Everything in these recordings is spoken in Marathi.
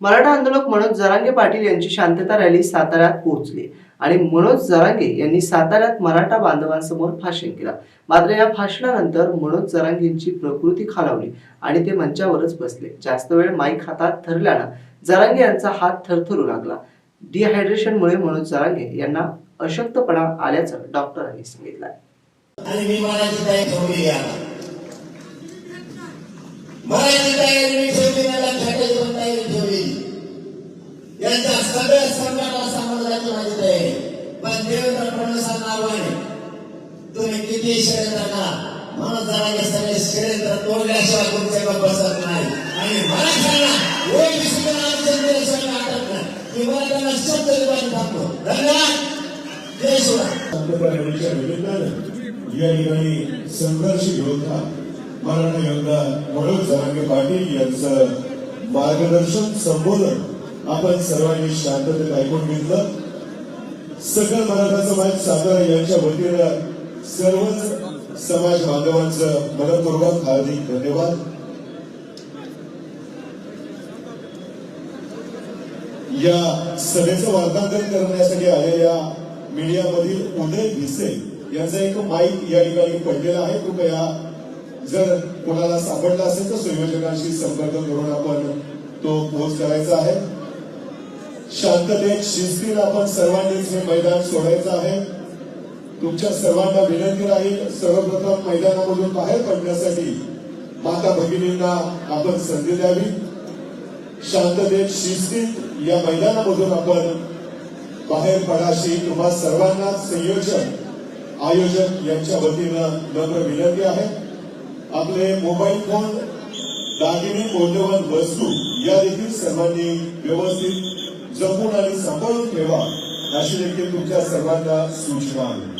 मराठा आंदोलक मनोज जरांगे पाटील यांची शांतता रॅली साताऱ्यात पोहोचली आणि मनोज जरांगे यांनी साताऱ्यात मराठा बांधवांसमोर भाषण केलं. मात्र या भाषणानंतर मनोज जरांगेंची प्रकृती खालावली आणि ते मंचावरच बसले. जास्त वेळ माईक हातात धरल्यानं जरांगे यांचा हात थरथरू लागला. डिहायड्रेशनमुळे मनोज जरांगे यांना अशक्तपणा आल्याचं डॉक्टरांनी सांगितलं आणि कोणी किती षडयंत्र करा म्हणून जरा हे सगळे षडयंत्र तोडल्याशिवाय कोणत्या गप्प बसत नाही. आणि मला सांगा मराठ्यांना ओबीसी आरक्षण सगळं आटत नाही. किंवा त्यांना शब्द देऊन टाकतो. धन्यवाद. जय निमित्तानं या ठिकाणी संघर्ष योद्धा मराठा योद्धा मनोज जरांगे पाटील यांचं मार्गदर्शन संबोधन आपण सर्वांनी शांततेत ऐकून घेतलं. सकल मराठा समाज सातारा यांच्या वतीनं सर्व समाज बांधवांचं मनपूर्वक हार्दिक धन्यवाद. या सभेचं वार्तांकन करण्यासाठी आलेल्या मीडियामधील उदय भिसे यांचा एक माईक या ठिकाणी पडलेला आहे. कृपया जर कोणाला सापडला असेल तर संयोजकांशी संपर्क करून आपण तो पोच करायचा आहे. शांततेत शिस्तीला आपण सर्वांनीच हे मैदान सोडायचं आहे. तुमच्या सर्वांना विनंती राहील सर्वप्रथम मैदानामधून बाहेर पडण्यासाठी माता भगिनींना आपण संधी द्यावी. शांततेत शिस्तीत या मैदानामधून आपण बाहेर पडाशी तुम्हा सर्वांना संयोजक आयोजक यांच्या वतीनं नम्र विनंती आहे. आपले मोबाईल फोन दागिने मौल्यवान वस्तू या देखील सर्वांनी व्यवस्थित जपून आणि सांभाळून ठेवा अशी देखील तुमच्या सर्वांना सूचना आहे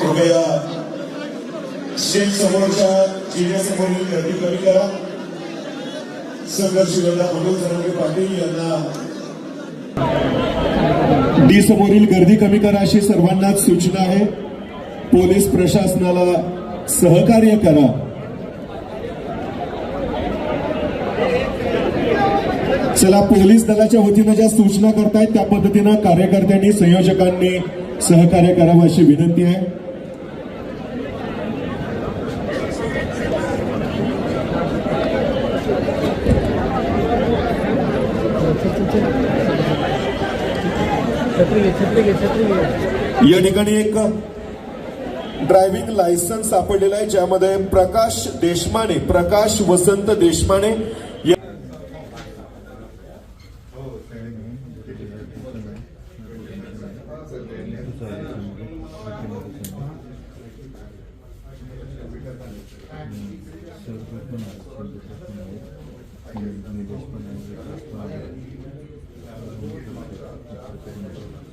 कृपया शेख समोरच्या जिल्ह्यासमोरील गर्दी कमी करा. संघर्ष योद्धा मनोज जरांगे पाटील यांना डी समोरील गर्दी कमी करा अशी सर्वांनाच सूचना आहे. पोलीस प्रशासनाला सहकार्य करा. चला पोलीस दलाच्या वतीनं ज्या सूचना करतायत त्या पद्धतीनं कार्यकर्त्यांनी संयोजकांनी सहकार्य करावं अशी विनंती आहे. या ठिकाणी एक ड्रायव्हिंग लायसन्स सापडलेला आहे ज्यामध्ये प्रकाश देशमाने प्रकाश वसंत देशमाने よろしくお願いします。